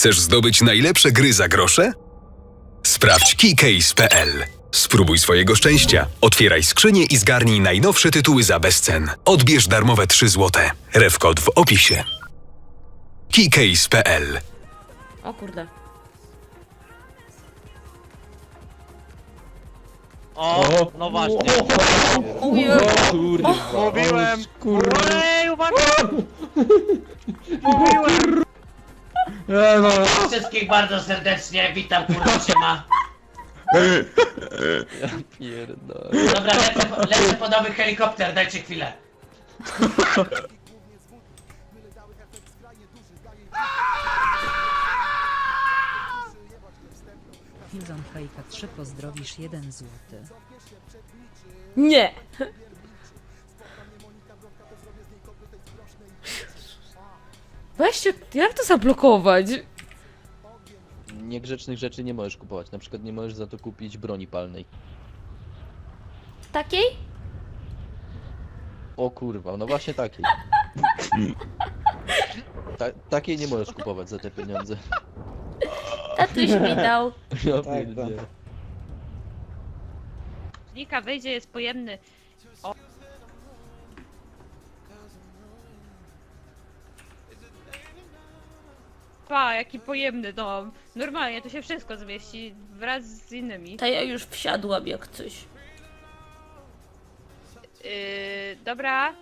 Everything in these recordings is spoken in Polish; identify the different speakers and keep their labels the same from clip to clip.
Speaker 1: Chcesz zdobyć najlepsze gry za grosze? Sprawdź keycase.pl. Spróbuj swojego szczęścia. Otwieraj skrzynię i zgarnij najnowsze tytuły za bezcen. Odbierz darmowe 3 złote. Refkod w opisie. keycase.pl
Speaker 2: O kurde.
Speaker 3: O, no właśnie.
Speaker 4: Kurwa.
Speaker 3: Mówiłem!
Speaker 4: Kurwa.
Speaker 3: Ej, uwaga! Mówiłem!
Speaker 4: E, no.
Speaker 5: Wszystkich bardzo serdecznie witam, kurwa siema.
Speaker 4: Pierdolę.
Speaker 5: Dobra, lecę, po- lecę po nowy helikopter, dajcie chwilę.
Speaker 6: Fusion Fejka 3 pozdrowisz 1 złoty.
Speaker 2: Nie. Weźcie, jak to zablokować?
Speaker 4: Niegrzecznych rzeczy nie możesz kupować. Na przykład nie możesz za to kupić broni palnej.
Speaker 2: Takiej?
Speaker 4: O kurwa, no właśnie takiej. Ta, takiej nie możesz kupować za te pieniądze.
Speaker 2: Tatuś mi dał.
Speaker 4: Ja pierdzielę.
Speaker 7: Nika wyjdzie, jest pojemny. Pa, jaki pojemny dom. Normalnie tu się wszystko zmieści wraz z innymi.
Speaker 2: Ta ja już wsiadłam jak coś.
Speaker 7: Yy, dobra.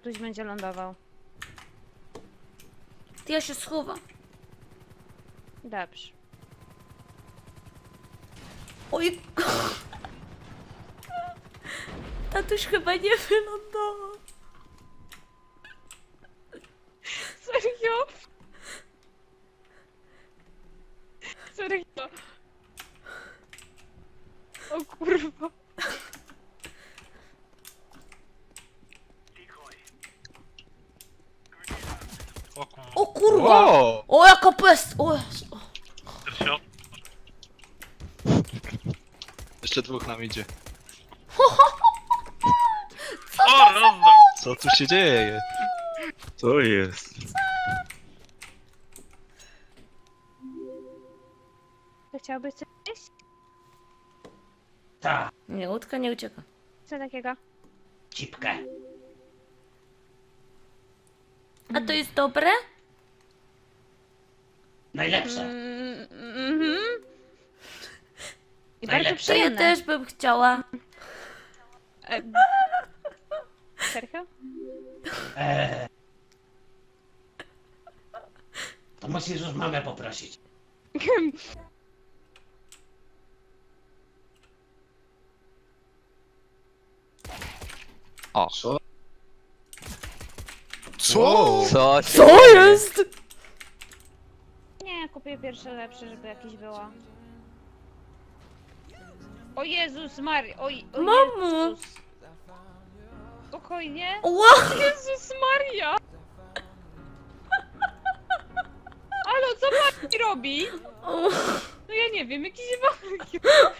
Speaker 7: Tatuś będzie lądował.
Speaker 2: Ty ja się schowam.
Speaker 7: Dobrze.
Speaker 2: Oj. Tatuś chyba nie wylądował.
Speaker 7: Serio? Serio? O kurwa.
Speaker 2: O kurwa! O jaka pest! O, Jezu.
Speaker 8: Jeszcze dwóch nam idzie.
Speaker 3: O, rozdam!
Speaker 8: Co tu się dzieje? Co jest?
Speaker 7: To chciałbyś coś jeść?
Speaker 5: Ta,
Speaker 2: Nie, łódka nie ucieka.
Speaker 7: Co takiego?
Speaker 5: cipkę.
Speaker 2: A to jest dobre?
Speaker 5: Najlepsze.
Speaker 7: Mm, Mhm. I bardzo
Speaker 5: Najlepsze.
Speaker 2: To ja
Speaker 7: przyjemne.
Speaker 2: też bym chciała.
Speaker 7: E, Serio?
Speaker 5: Eee. To musisz już mamę poprosić.
Speaker 8: Co?
Speaker 4: Co?
Speaker 2: Co jest?
Speaker 7: Nie, kupię pierwsze lepsze, żeby jakieś było. O Jezus Maria, oj, o
Speaker 2: Mamo.
Speaker 7: Jezus. Spokojnie.
Speaker 2: Ła!
Speaker 7: Jezus Maria! Halo, co pani robi? No ja nie wiem, jakiś.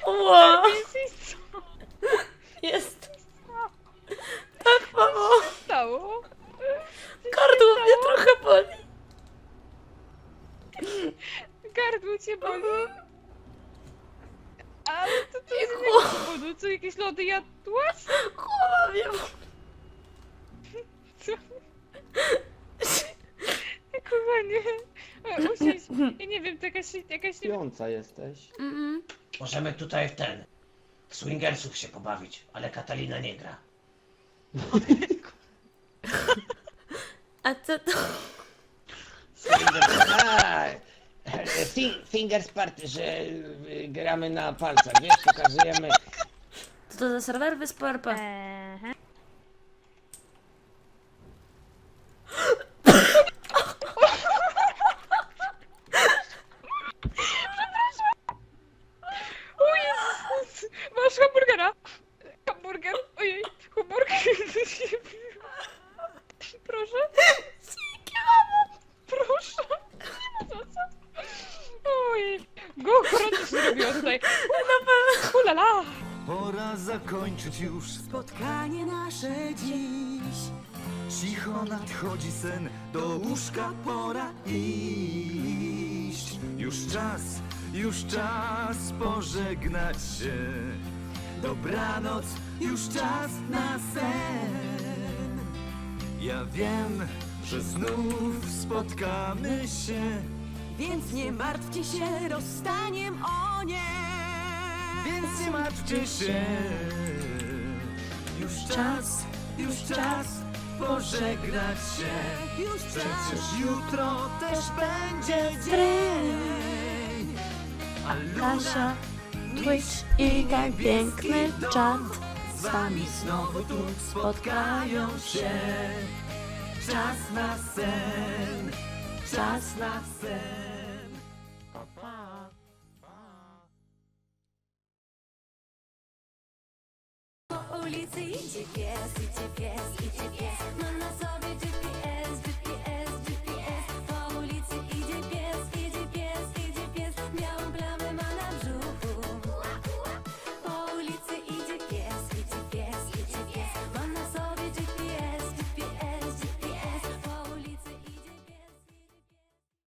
Speaker 2: Ła!
Speaker 7: Jest co
Speaker 2: Jest. Tak, mamo.
Speaker 7: stało?
Speaker 2: Gardło mnie trochę boli.
Speaker 7: Gardło cię boli. Z powodu, co jakieś lody jadłaś?
Speaker 2: Głowa mnie.
Speaker 7: Co? Kochanie, e, usiądź. Ja nie wiem, to jakaś, jakaś nie
Speaker 9: Śpiąca jesteś.
Speaker 2: Mhm.
Speaker 5: Możemy tutaj w ten. W swingersów się pobawić, ale Katalina nie gra.
Speaker 2: A co to?
Speaker 9: A, fi- fingers party, że y, gramy na palcach, wiesz, pokazujemy.
Speaker 2: Co to za serwer Wyspy RP?
Speaker 7: Ehe. O Jezus! Masz hamburgera! Hamburger! Ojej! Hamburger! Proszę! Się zrobiło tutaj. No Ulala!
Speaker 10: Pora zakończyć już spotkanie nasze dziś. Cicho nadchodzi sen, do łóżka pora iść. Już czas, już czas pożegnać się. Dobranoc, już czas na sen. Ja wiem, że znów spotkamy się.
Speaker 11: Więc nie martwcie się rozstaniem, o nie!
Speaker 10: Więc nie martwcie się. Już czas, już czas pożegnać się.
Speaker 11: Już
Speaker 10: Przecież jutro też będzie dzień. A Kasia, Twitch i ten piękny czat Z wami znowu tu spotkają się. Czas na sen, czas na sen pa, pa.
Speaker 11: Po ulicy idzie pies, idzie pies, idzie pies.